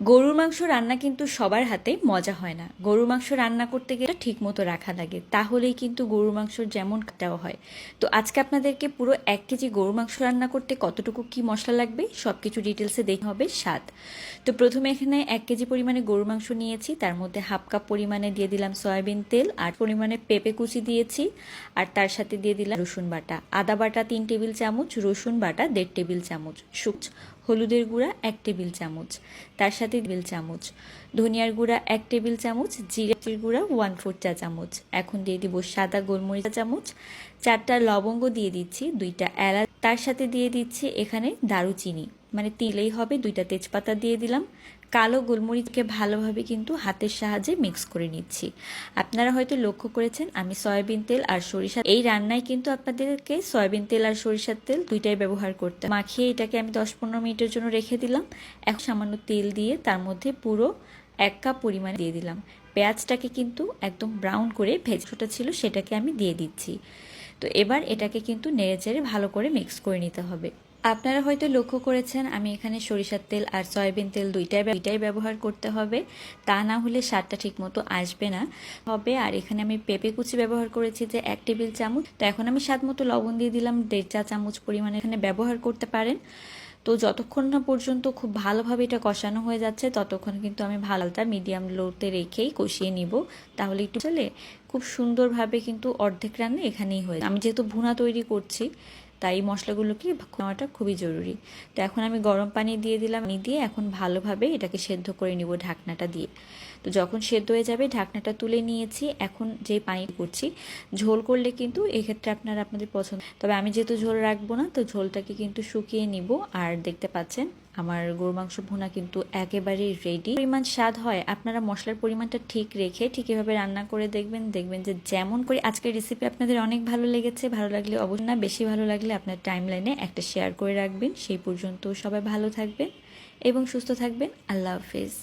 গরুর মাংস রান্না কিন্তু সবার হাতে মজা হয় না। গরুর মাংস রান্না করতে গেলে ঠিক মতো রাখা লাগে, তাহলেই কিন্তু গরুর মাংস যেমন দেওয়া হয়। তো আজকে আপনাদেরকে পুরো এক কেজি গরুর মাংস রান্না করতে কতটুকু কি মশলা লাগবে সব কিছু ডিটেলসে দেখতে হবে স্বাদ। তো প্রথমে এখানে এক কেজি পরিমাণে গরুর মাংস নিয়েছি, তার মধ্যে হাফ কাপ পরিমাণে দিয়ে দিলাম সয়াবিন তেল, আর পরিমাণে পেঁপে কুচি দিয়েছি, আর তার সাথে দিয়ে দিলাম রসুন বাটা। আদা বাটা তিন টেবিল চামচ, রসুন বাটা দেড় টেবিল চামচ শুক হলুদের গুঁড়া এক টেবিল চামচ, তার সাথে টেবিল চামচ, ধনিয়ার গুঁড়া এক টেবিল চামচ জিরাটির গুঁড়া ওয়ান ফোর চা চামচ। এখন দিয়ে দিব সাদা গোলমরিচ চামচ, চারটা লবঙ্গ দিয়ে দিচ্ছি, দুইটা এলাচ, তার সাথে দিয়ে দিচ্ছি এখানে দারুচিনি। মানে তিলেই হবে, দুইটা তেজপাতা দিয়ে দিলাম। কালো গোলমরিচকে ভালোভাবে কিন্তু হাতের সাহায্যে মিক্স করে নিচ্ছি। আপনারা হয়তো লক্ষ্য করেছেন, আমি সয়াবিন তেল আর সরিষা এই রান্নায় কিন্তু আপনাদেরকে সয়াবিন তেল আর সরিষার তেল দুইটাই ব্যবহার করতে মাখিয়ে এটাকে আমি দশ পনেরো মিনিটের জন্য রেখে দিলাম। এক সামান্য তেল দিয়ে তার মধ্যে পুরো এক কাপ পরিমাণে দিয়ে দিলাম। পেঁয়াজটাকে কিন্তু একদম ব্রাউন করে ভেজটা ছিল সেটাকে আমি দিয়ে দিচ্ছি। তো এবার এটাকে কিন্তু নেড়েচেড়ে ভালো করে মিক্স করে নিতে হবে। আপনারা হয়তো লক্ষ্য করেছেন, আমি এখানে সরিষার তেল আর সয়াবিন তেল দুইটাই দুইটাই ব্যবহার করতে হবে। তা না হলে স্বাদটা ঠিকমতো আসবে না। হবে, আর এখানে আমি পেঁপে কুচি ব্যবহার করেছি যে এক টেবিল চামচ। তো এখন আমি স্বাদ মতো লবণ দিয়ে দিলাম, দেড় চা চামচ পরিমাণে এখানে ব্যবহার করতে পারেন। তো যতক্ষণ না পর্যন্ত খুব ভালোভাবে এটা কষানো হয়ে যাচ্ছে, ততক্ষণ কিন্তু আমি ভালোটা মিডিয়াম লোতে রেখেই কষিয়ে নিব। তাহলে একটু চলে, খুব সুন্দরভাবে কিন্তু অর্ধেক রান্না এখানেই হয়ে আমি যেহেতু ভুনা তৈরি করছি তাই এই মশলাগুলোকে নেওয়াটা খুবই জরুরি। তো এখন আমি গরম পানি দিয়ে দিলাম, পানি দিয়ে এখন ভালোভাবে এটাকে সেদ্ধ করে নিব ঢাকনাটা দিয়ে। তো যখন সেদ্ধ হয়ে যাবে, ঢাকনাটা তুলে নিয়েছি। এখন যে পানি করছি, ঝোল করলে কিন্তু এক্ষেত্রে আপনারা আপনাদের পছন্দ। তবে আমি যেহেতু ঝোল রাখব না, তো ঝোলটাকে কিন্তু শুকিয়ে নিব। আর দেখতে পাচ্ছেন আমার গরু মাংস ভুনা কিন্তু একেবারেই রেডি পরিমাণ স্বাদ হয়, আপনারা মশলার পরিমাণটা ঠিক রেখে ঠিক এভাবে রান্না করে দেখবেন দেখবেন যে যেমন করে আজকের রেসিপি আপনাদের অনেক ভালো লেগেছে। ভালো লাগলে অবশ্যই না, বেশি ভালো লাগলে আপনার টাইম লাইনে একটা শেয়ার করে রাখবেন। সেই পর্যন্ত সবাই ভালো থাকবেন এবং সুস্থ থাকবেন। আল্লাহ হাফেজ।